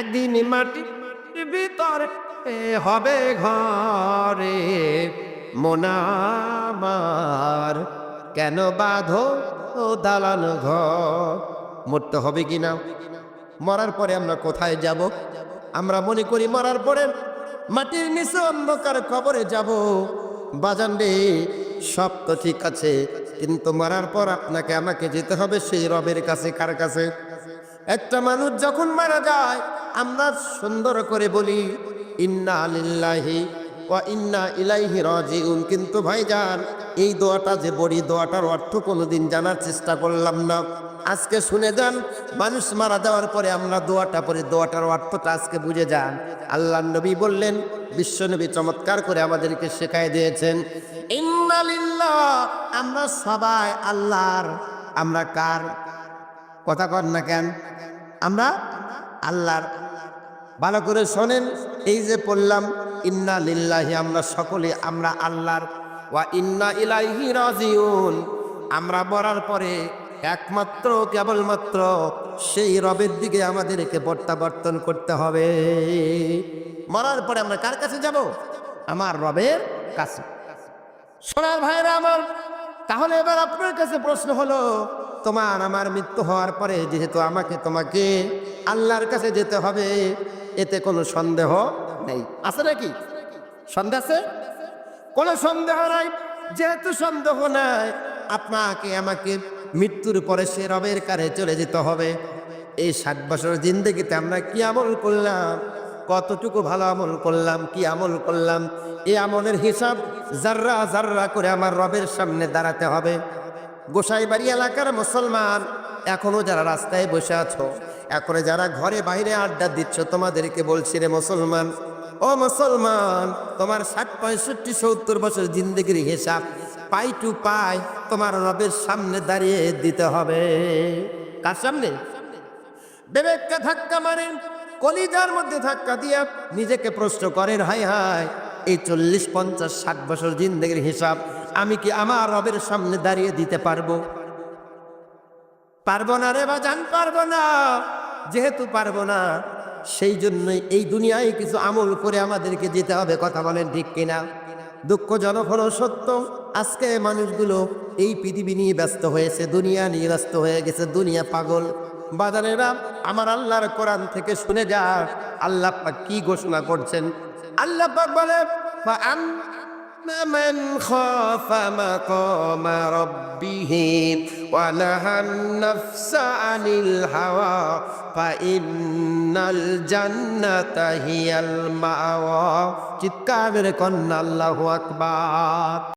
একদিন মাটি ভিতরে হবে ঘরে। মোনামার কেন বাঁধো দালান ঘর? মরতে হবে কি না? মরার পরে আমরা কোথায় যাব? আমরা মনে করি মরার পরে মাটির নিচে অন্ধকার কবরে যাব। বাজান রে, সব তো ঠিক আছে, কিন্তু মরার পর আপনাকে আমাকে যেতে হবে সেই রবের কাছে, কার কাছে? একটা মানুষ যখন মারা যায় আমরা সুন্দর করে বলি, ইন্না লিল্লাহি ওয়া ইন্না ইলাইহি রাজিউন। কিন্তু ভাইজান, এই দোয়াটা যে বড়ি দোয়াটার অর্থ কোনোদিন জানার চেষ্টা করলাম না। আজকে শুনে যান, মানুষ মারা যাওয়ার পরে আমরা দোয়াটা পরে দোয়াটার অর্থটা আজকে বুঝে যান। আল্লাহ নবী বললেন বিশ্বনবী চমৎকার করে আমাদেরকে শেখায় দিয়েছেন আমরা সবাই আল্লাহর, আমরা কার? কথা কর না কেন? আমরা আল্লাহর। ভালো করে শোনেন, এই যে পড়লাম, ইন্না লিল্লাহি আমরা সকলে, আমরা আল্লাহর। ওয়া ইন্না ইলাইহি রাজিউন আমরা মরার পরে একমাত্র, কেবলমাত্র সেই রবের দিকে আমাদেরকে প্রত্যাবর্তন করতে হবে। মরার পরে আমরা কার কাছে যাব? আমার রবের কাছে। সোনার ভাইরা আমার তাহলে এবার আপনার কাছে প্রশ্ন হলো, তোমার আমার মৃত্যু হওয়ার পরে যেহেতু আমাকে তোমাকে আল্লাহর কাছে যেতে হবে, এতে কোনো সন্দেহ নেই। আছে নাকি? সন্দেহ আছে? কোনো সন্দেহ নাই। যেহেতু সন্দেহ নাই, আপনাকে আমাকে মৃত্যুর পরে সে রবের কারে চলে যেতে হবে। এই ষাট বছর জিন্দগিতে আমরা কি আমল করলাম? কতটুকু ভালো আমল করলাম, কি আমল করলাম, এই আমলের হিসাব জাররা জাররা করে আমার রবের সামনে দাঁড়াতে হবে। গোসাইবাড়ি এলাকার মুসলমান, এখনও যারা রাস্তায় বসে আছো, এখনও যারা ঘরে বাইরে আড্ডা দিচ্ছ, তোমাদেরকে বলছি রে মুসলমান, ও মুসলমান, তোমার ষাট, পঁয়ষট্টি, সত্তর বছর জিন্দগির হিসাব পাই টু পাই তোমার রবের সামনে দাঁড়িয়ে দিতে হবে। কার সামনে? বিবেককে ধাক্কা মারেন কলিজার মধ্যে ধাক্কা দিয়ে নিজেকে প্রশ্ন করেন হাই হাই এই চল্লিশ, পঞ্চাশ, ষাট বছর জিন্দগির হিসাব আমি কি আমার রবের সামনে দাঁড়িয়ে দিতে পারব? পারব না রে বা জান পারব না, যেহেতু পারব না, সেই জন্যই এই দুনিয়ায় কিছু আমল করে আমাদেরকে যেতে হবে। কথা বলেন ঠিক কিনা? দুঃখজনক হলো, সত্য, আজকে মানুষগুলো এই পৃথিবী নিয়ে ব্যস্ত হয়েছে, দুনিয়া নিয়ে ব্যস্ত হয়ে গেছে, দুনিয়া পাগল। বাজারেরা আমার আল্লাহর কোরআন থেকে শুনে যা আল্লাহ পাক কি ঘোষণা করছেন আল্লাহ পাক বলে فأما من خاف مقام ربه ونهى النفس عن الهوى فإن الجنة هي المأوى চিৎকার করে কন্যা আল্লাহু আকবার